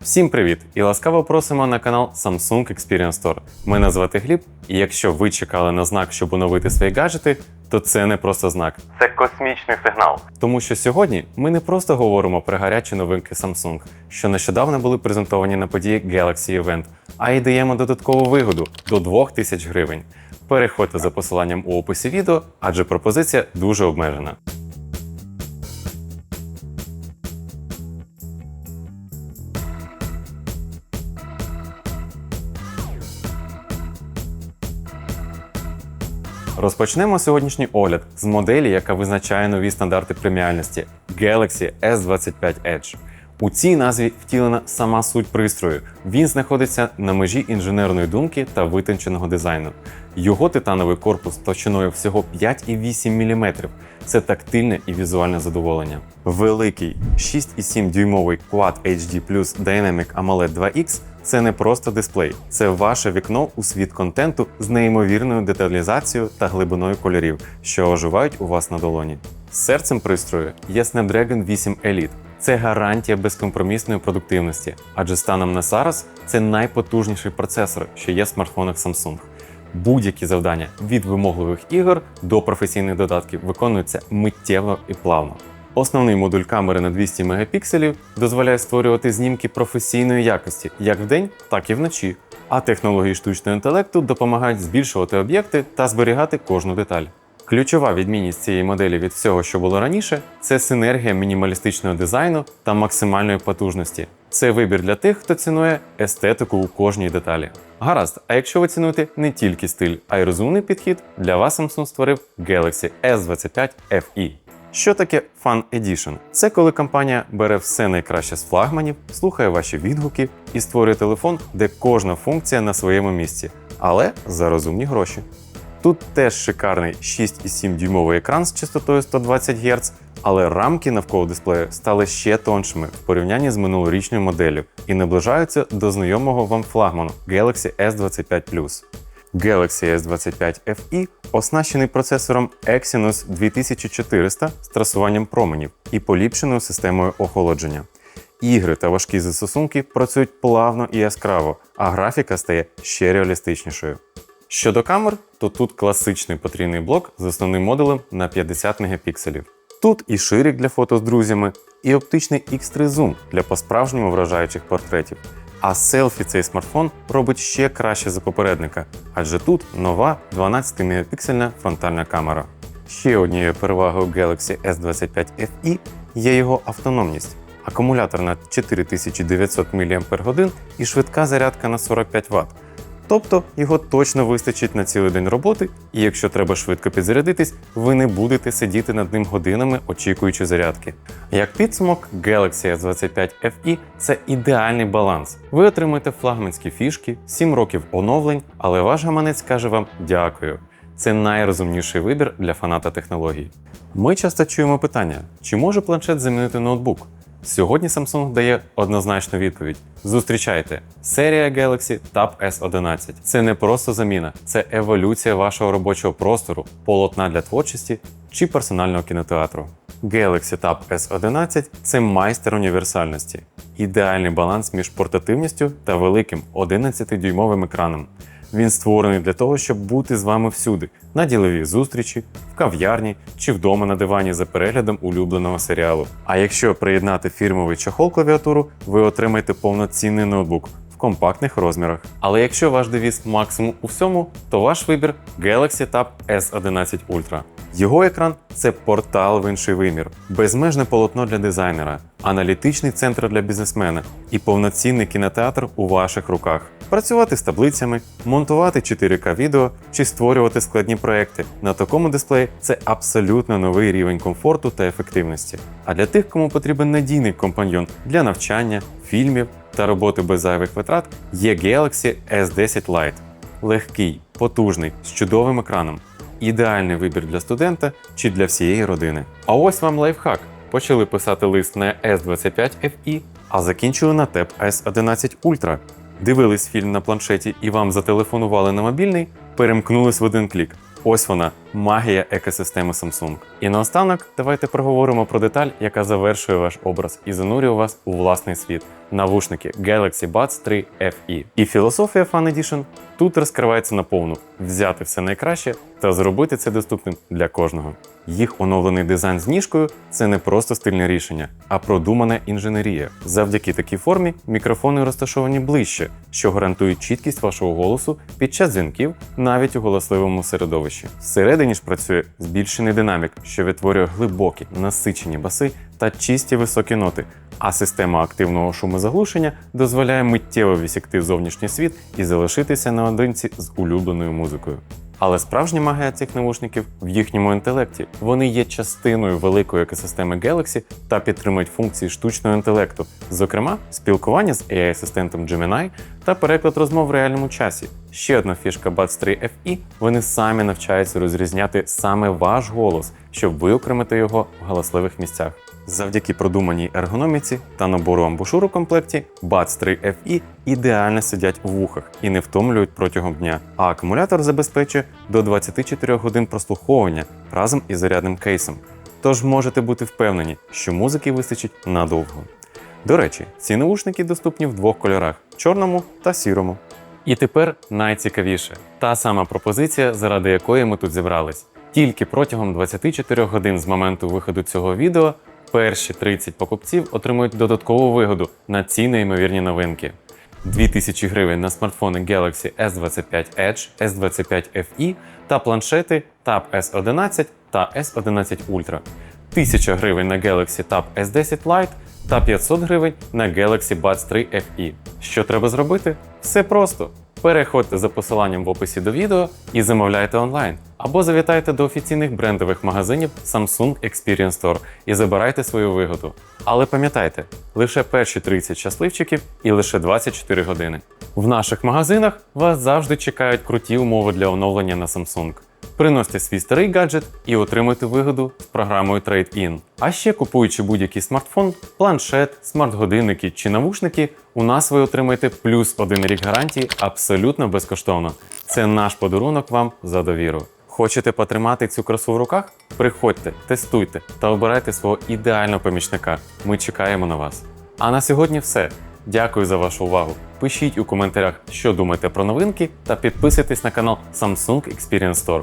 Всім привіт! І ласкаво просимо на канал Samsung Experience Store. Мене звати Гліб, і якщо ви чекали на знак, щоб оновити свої гаджети, то це не просто знак, це космічний сигнал. Тому що сьогодні ми не просто говоримо про гарячі новинки Samsung, що нещодавно були презентовані на події Galaxy Event, а й даємо додаткову вигоду до 2000 гривень. Переходьте за посиланням у описі відео, адже пропозиція дуже обмежена. Розпочнемо сьогоднішній огляд з моделі, яка визначає нові стандарти преміальності Galaxy S25 Edge. У цій назві втілена сама суть пристрою. Він знаходиться на межі інженерної думки та витонченого дизайну. Його титановий корпус товщиною всього 5,8 мм. Це тактильне і візуальне задоволення. Великий 6,7 дюймовий Quad HD Plus Dynamic AMOLED 2X це не просто дисплей, це ваше вікно у світ контенту з неймовірною деталізацією та глибиною кольорів, що оживають у вас на долоні. Серцем пристрою є Snapdragon 8 Elite. Це гарантія безкомпромісної продуктивності, адже станом на зараз це найпотужніший процесор, що є в смартфонах Samsung. Будь-які завдання від вимогливих ігор до професійних додатків виконуються миттєво і плавно. Основний модуль камери на 200 мегапікселів дозволяє створювати знімки професійної якості як вдень, так і вночі. А технології штучного інтелекту допомагають збільшувати об'єкти та зберігати кожну деталь. Ключова відмінність цієї моделі від всього, що було раніше, це синергія мінімалістичного дизайну та максимальної потужності. Це вибір для тих, хто цінує естетику у кожній деталі. Гаразд, а якщо ви цінуєте не тільки стиль, а й розумний підхід, для вас Samsung створив Galaxy S25 FE. Що таке Fan Edition? Це коли компанія бере все найкраще з флагманів, слухає ваші відгуки і створює телефон, де кожна функція на своєму місці, але за розумні гроші. Тут теж шикарний 6,7 дюймовий екран з частотою 120 Гц, але рамки навколо дисплею стали ще тоншими в порівнянні з минулорічною моделлю і наближаються до знайомого вам флагману Galaxy S25 Galaxy S25 FE оснащений процесором Exynos 2400 з трасуванням променів і поліпшеною системою охолодження. Ігри та важкі застосунки працюють плавно і яскраво, а графіка стає ще реалістичнішою. Щодо камер, то тут класичний потрійний блок з основним модулем на 50 мегапікселів. Тут і ширик для фото з друзями, і оптичний X3 Zoom для по-справжньому вражаючих портретів. А селфі цей смартфон робить ще краще за попередника, адже тут нова 12-мегапіксельна фронтальна камера. Ще однією перевагою Galaxy S25 FE є його автономність. Акумулятор на 4900 мАч і швидка зарядка на 45 Вт. Тобто його точно вистачить на цілий день роботи, і якщо треба швидко підзарядитись, ви не будете сидіти над ним годинами, очікуючи зарядки. Як підсумок, Galaxy S25 FE – це ідеальний баланс. Ви отримаєте флагманські фішки, 7 років оновлень, але ваш гаманець каже вам дякую. Це найрозумніший вибір для фаната технологій. Ми часто чуємо питання: чи може планшет замінити ноутбук? Сьогодні Samsung дає однозначну відповідь: зустрічайте серія Galaxy Tab S11. Це не просто заміна, це еволюція вашого робочого простору, полотна для творчості чи персонального кінотеатру. Galaxy Tab S11 це майстер універсальності, ідеальний баланс між портативністю та великим 11-дюймовим екраном. Він створений для того, щоб бути з вами всюди: на діловій зустрічі, в кав'ярні чи вдома на дивані за переглядом улюбленого серіалу. А якщо приєднати фірмовий чохол клавіатуру, ви отримаєте повноцінний ноутбук компактних розмірах. Але якщо ваш девіз максимум у всьому, то ваш вибір Galaxy Tab S11 Ultra. Його екран це портал в інший вимір, безмежне полотно для дизайнера, аналітичний центр для бізнесмена і повноцінний кінотеатр у ваших руках. Працювати з таблицями, монтувати 4К відео чи створювати складні проекти на такому дисплеї це абсолютно новий рівень комфорту та ефективності. А для тих, кому потрібен надійний компаньйон для навчання, фільмів та роботи без зайвих витрат, є Galaxy S10 Lite. Легкий, потужний, з чудовим екраном. Ідеальний вибір для студента чи для всієї родини. А ось вам лайфхак. Почали писати лист на S25 FE, а закінчили на TEP S11 Ultra. Дивились фільм на планшеті і вам зателефонували на мобільний, перемкнулись в один клік. Ось вона, магія екосистеми Samsung. І наостанок давайте проговоримо про деталь, яка завершує ваш образ і занурює вас у власний світ. Навушники Galaxy Buds 3 FE. І філософія Fan Edition тут розкривається наповну: взяти все найкраще та зробити це доступним для кожного. Їх оновлений дизайн з ніжкою це не просто стильне рішення, а продумана інженерія. Завдяки такій формі мікрофони розташовані ближче, що гарантує чіткість вашого голосу під час дзвінків, навіть у голосливому середовищі. Всередині ж працює збільшений динамік, що відтворює глибокі, насичені баси та чисті високі ноти. А система активного шумозаглушення дозволяє миттєво відсікти зовнішній світ і залишитися наодинці з улюбленою музикою. Але справжня магія цих навушників в їхньому інтелекті. Вони є частиною великої екосистеми Galaxy та підтримують функції штучного інтелекту, зокрема, спілкування з AI-асистентом Gemini та переклад розмов в реальному часі. Ще одна фішка Buds 3 FE – вони самі навчаються розрізняти саме ваш голос, щоб виокремити його в галасливих місцях. Завдяки продуманій ергономіці та набору амбушур у комплекті, Buds 3 FE ідеально сидять у вухах і не втомлюють протягом дня, а акумулятор забезпечує до 24 годин прослуховування разом із зарядним кейсом. Тож можете бути впевнені, що музики вистачить надовго. До речі, ці наушники доступні в двох кольорах чорному та сірому. І тепер найцікавіше та сама пропозиція, заради якої ми тут зібрались. Тільки протягом 24 годин з моменту виходу цього відео перші 30 покупців отримують додаткову вигоду на ці неймовірні новинки. 2000 гривень на смартфони Galaxy S25 Edge, S25 FE та планшети Tab S11 та S11 Ultra. 1000 гривень на Galaxy Tab S10 Lite та 500 гривень на Galaxy Buds 3 FE. Що треба зробити? Все просто. Переходьте за посиланням в описі до відео і замовляйте онлайн. Або завітайте до офіційних брендових магазинів Samsung Experience Store і забирайте свою вигоду. Але пам'ятайте, лише перші 30 щасливчиків і лише 24 години. В наших магазинах вас завжди чекають круті умови для оновлення на Samsung. Приносьте свій старий гаджет і отримуйте вигоду з програмою Trade-in. А ще купуючи будь-який смартфон, планшет, смарт-годинники чи навушники, у нас ви отримаєте плюс один рік гарантії абсолютно безкоштовно. Це наш подарунок вам за довіру. Хочете потримати цю красу в руках? Приходьте, тестуйте та обирайте свого ідеального помічника. Ми чекаємо на вас. А на сьогодні все. Дякую за вашу увагу. Пишіть у коментарях, що думаєте про новинки, та підписуйтесь на канал Samsung Experience Store.